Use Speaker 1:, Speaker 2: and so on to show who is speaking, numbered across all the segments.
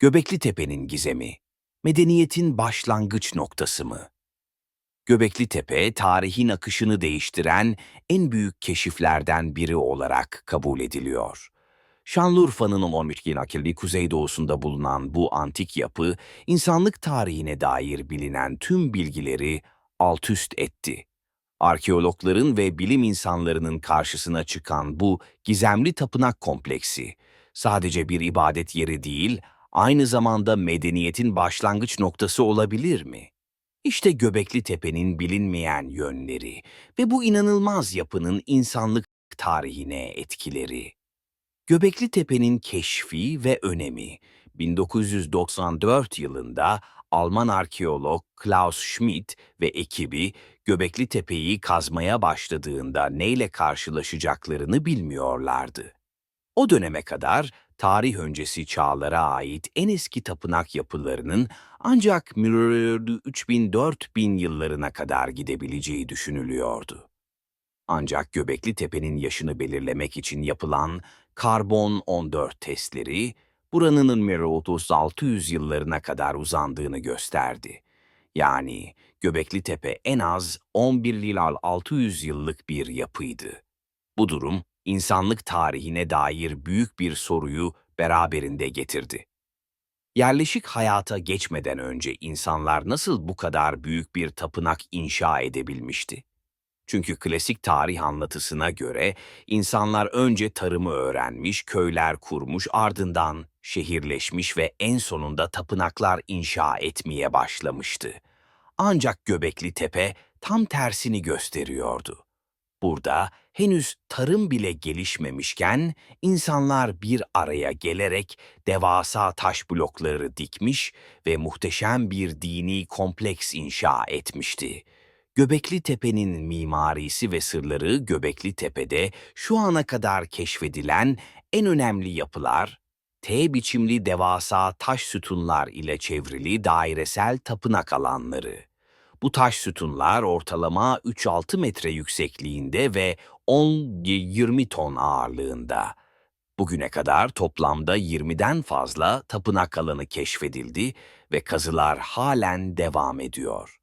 Speaker 1: Göbekli Tepe'nin gizemi, medeniyetin başlangıç noktası mı? Göbekli Tepe, tarihin akışını değiştiren en büyük keşiflerden biri olarak kabul ediliyor. Şanlıurfa'nın 12 nakilli kuzeydoğusunda bulunan bu antik yapı, insanlık tarihine dair bilinen tüm bilgileri altüst etti. Arkeologların ve bilim insanlarının karşısına çıkan bu gizemli tapınak kompleksi, sadece bir ibadet yeri değil, aynı zamanda medeniyetin başlangıç noktası olabilir mi? İşte Göbekli Tepe'nin bilinmeyen yönleri ve bu inanılmaz yapının insanlık tarihine etkileri. Göbekli Tepe'nin keşfi ve önemi 1994 yılında Alman arkeolog Klaus Schmidt ve ekibi Göbekli Tepe'yi kazmaya başladığında neyle karşılaşacaklarını bilmiyorlardı. O döneme kadar tarih öncesi çağlara ait en eski tapınak yapılarının ancak 3000-4000 yıllarına kadar gidebileceği düşünülüyordu. Ancak Göbekli Tepe'nin yaşını belirlemek için yapılan karbon 14 testleri, buranın 30-600 yıllarına kadar uzandığını gösterdi. Yani Göbekli Tepe en az 11 ila 600 yıllık bir yapıydı. Bu durum, insanlık tarihine dair büyük bir soruyu beraberinde getirdi. Yerleşik hayata geçmeden önce insanlar nasıl bu kadar büyük bir tapınak inşa edebilmişti? Çünkü klasik tarih anlatısına göre insanlar önce tarımı öğrenmiş, köyler kurmuş, ardından şehirleşmiş ve en sonunda tapınaklar inşa etmeye başlamıştı. Ancak Göbekli Tepe tam tersini gösteriyordu. Burada henüz tarım bile gelişmemişken insanlar bir araya gelerek devasa taş blokları dikmiş ve muhteşem bir dini kompleks inşa etmişti. Göbekli Tepe'nin mimarisi ve sırları Göbekli Tepe'de şu ana kadar keşfedilen en önemli yapılar, T biçimli devasa taş sütunlar ile çevrili dairesel tapınak alanları. Bu taş sütunlar ortalama 3-6 metre yüksekliğinde ve 10-20 ton ağırlığında. Bugüne kadar toplamda 20'den fazla tapınak alanı keşfedildi ve kazılar halen devam ediyor.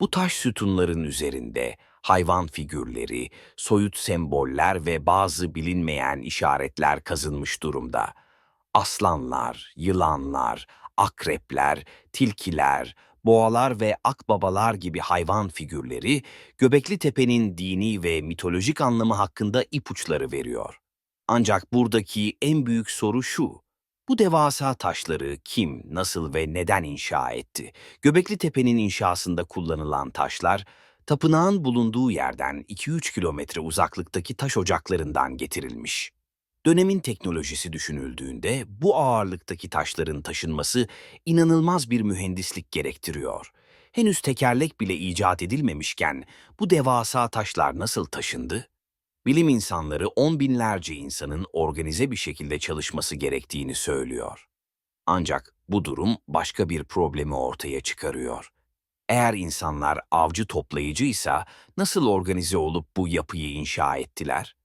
Speaker 1: Bu taş sütunların üzerinde hayvan figürleri, soyut semboller ve bazı bilinmeyen işaretler kazınmış durumda. Aslanlar, yılanlar, akrepler, tilkiler, boğalar ve akbabalar gibi hayvan figürleri Göbekli Tepe'nin dini ve mitolojik anlamı hakkında ipuçları veriyor. Ancak buradaki en büyük soru şu. Bu devasa taşları kim, nasıl ve neden inşa etti? Göbekli Tepe'nin inşasında kullanılan taşlar, tapınağın bulunduğu yerden 2-3 kilometre uzaklıktaki taş ocaklarından getirilmiş. Dönemin teknolojisi düşünüldüğünde bu ağırlıktaki taşların taşınması inanılmaz bir mühendislik gerektiriyor. Henüz tekerlek bile icat edilmemişken bu devasa taşlar nasıl taşındı? Bilim insanları on binlerce insanın organize bir şekilde çalışması gerektiğini söylüyor. Ancak bu durum başka bir problemi ortaya çıkarıyor. Eğer insanlar avcı toplayıcıysa nasıl organize olup bu yapıyı inşa ettiler?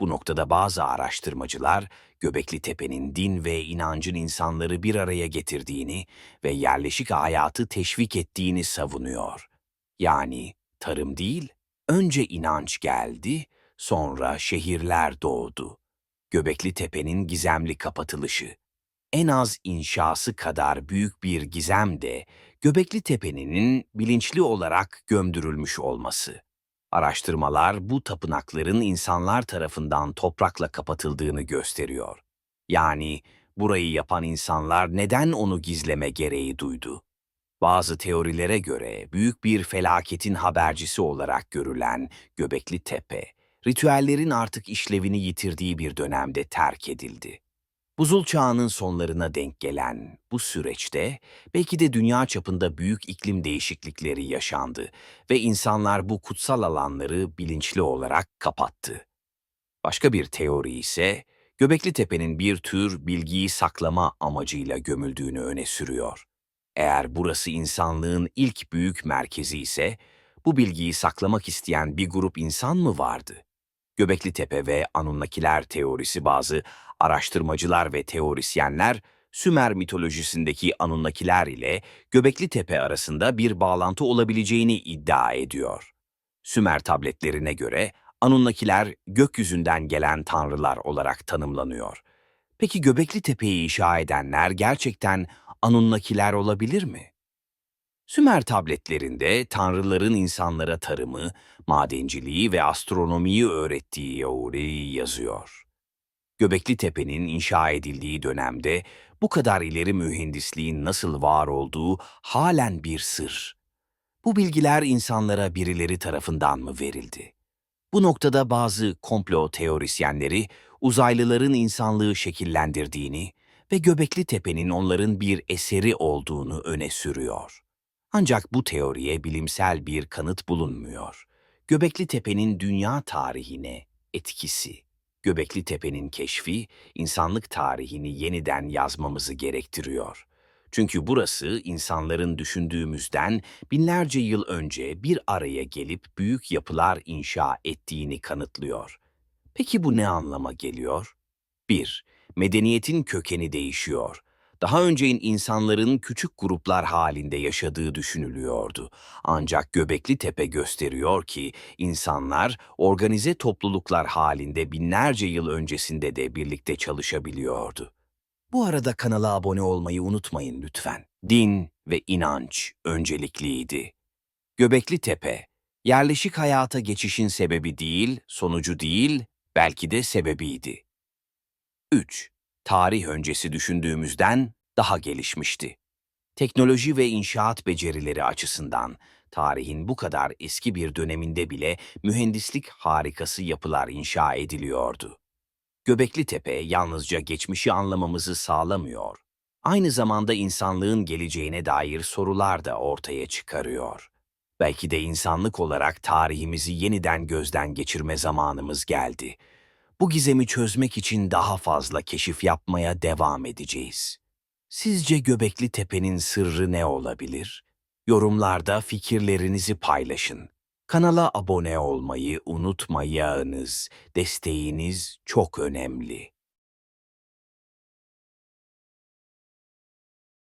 Speaker 1: Bu noktada bazı araştırmacılar Göbekli Tepe'nin din ve inancın insanları bir araya getirdiğini ve yerleşik hayatı teşvik ettiğini savunuyor. Yani tarım değil, önce inanç geldi, sonra şehirler doğdu. Göbekli Tepe'nin gizemli kapatılışı. En az inşası kadar büyük bir gizem de Göbekli Tepe'nin bilinçli olarak gömdürülmüş olması. Araştırmalar bu tapınakların insanlar tarafından toprakla kapatıldığını gösteriyor. Yani burayı yapan insanlar neden onu gizleme gereği duydu? Bazı teorilere göre büyük bir felaketin habercisi olarak görülen Göbekli Tepe, ritüellerin artık işlevini yitirdiği bir dönemde terk edildi. Buzul çağının sonlarına denk gelen bu süreçte belki de dünya çapında büyük iklim değişiklikleri yaşandı ve insanlar bu kutsal alanları bilinçli olarak kapattı. Başka bir teori ise Göbekli Tepe'nin bir tür bilgiyi saklama amacıyla gömüldüğünü öne sürüyor. Eğer burası insanlığın ilk büyük merkezi ise bu bilgiyi saklamak isteyen bir grup insan mı vardı? Göbekli Tepe ve Anunnakiler teorisi bazı araştırmacılar ve teorisyenler Sümer mitolojisindeki Anunnakiler ile Göbekli Tepe arasında bir bağlantı olabileceğini iddia ediyor. Sümer tabletlerine göre Anunnakiler gökyüzünden gelen tanrılar olarak tanımlanıyor. Peki Göbekli Tepe'yi inşa edenler gerçekten Anunnakiler olabilir mi? Sümer tabletlerinde tanrıların insanlara tarımı, madenciliği ve astronomiyi öğrettiği Yauri yazıyor. Göbekli Tepe'nin inşa edildiği dönemde bu kadar ileri mühendisliğin nasıl var olduğu halen bir sır. Bu bilgiler insanlara birileri tarafından mı verildi? Bu noktada bazı komplo teorisyenleri uzaylıların insanlığı şekillendirdiğini ve Göbekli Tepe'nin onların bir eseri olduğunu öne sürüyor. Ancak bu teoriye bilimsel bir kanıt bulunmuyor. Göbekli Tepe'nin dünya tarihine etkisi. Göbekli Tepe'nin keşfi insanlık tarihini yeniden yazmamızı gerektiriyor. Çünkü burası insanların düşündüğümüzden binlerce yıl önce bir araya gelip büyük yapılar inşa ettiğini kanıtlıyor. Peki bu ne anlama geliyor? 1. Medeniyetin kökeni değişiyor. Daha önce insanların küçük gruplar halinde yaşadığı düşünülüyordu. Ancak Göbekli Tepe gösteriyor ki insanlar organize topluluklar halinde binlerce yıl öncesinde de birlikte çalışabiliyordu. Bu arada kanala abone olmayı unutmayın lütfen. Din ve inanç öncelikliydi. Göbekli Tepe, yerleşik hayata geçişin sebebi değil, sonucu değil, belki de sebebiydi. 3. Tarih öncesi düşündüğümüzden daha gelişmişti. Teknoloji ve inşaat becerileri açısından tarihin bu kadar eski bir döneminde bile mühendislik harikası yapılar inşa ediliyordu. Göbekli Tepe yalnızca geçmişi anlamamızı sağlamıyor, aynı zamanda insanlığın geleceğine dair sorular da ortaya çıkarıyor. Belki de insanlık olarak tarihimizi yeniden gözden geçirme zamanımız geldi. Bu gizemi çözmek için daha fazla keşif yapmaya devam edeceğiz. Sizce Göbekli Tepe'nin sırrı ne olabilir? Yorumlarda fikirlerinizi paylaşın. Kanala abone olmayı unutmayınız. Desteğiniz çok önemli.